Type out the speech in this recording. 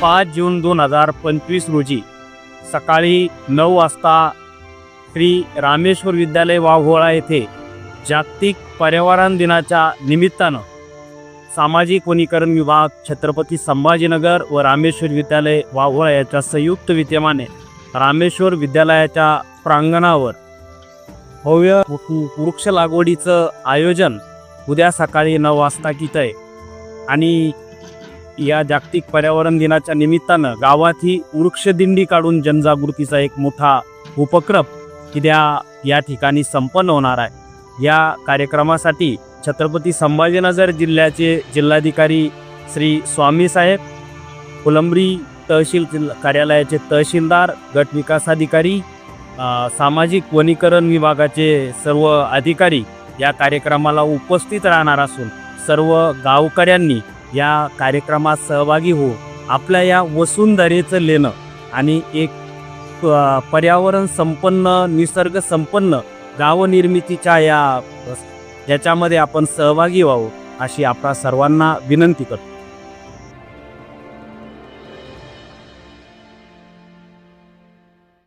पाच जून दोन हजार पंचवीस रोजी सकाळी नऊ वाजता श्री रामेश्वर विद्यालय वाघोळा येथे जागतिक पर्यावरण दिनाच्या निमित्तानं सामाजिक वनीकरण विभाग छत्रपती संभाजीनगर व रामेश्वर विद्यालय वाघोळा याच्या संयुक्त विद्यमाने रामेश्वर विद्यालयाच्या प्रांगणावर भव्य वृक्ष लागवडीचं आयोजन उद्या सकाळी नऊ वाजता किती आहे आणि या जागतिक पर्यावरण दिनाच्या निमित्तानं गावात ही वृक्षदिंडी काढून जनजागृतीचा एक मोठा उपक्रम उद्या या ठिकाणी संपन्न होणार आहे. या कार्यक्रमासाठी छत्रपती संभाजीनगर जिल्ह्याचे जिल्हाधिकारी श्री स्वामी साहेब फुलंब्री तहसील कार्यालयाचे तहसीलदार गट विकास अधिकारी सामाजिक वनीकरण विभागाचे सर्व अधिकारी या कार्यक्रमाला उपस्थित राहणार असून सर्व गावकऱ्यांनी या कार्यक्रमात सहभागी होऊन आपल्या या वसुंधरेचं लेणं आणि एक पर्यावरण संपन्न निसर्ग संपन्न गावनिर्मितीच्या या याच्यामध्ये आपण सहभागी व्हावं अशी आपला सर्वांना विनंती करतो.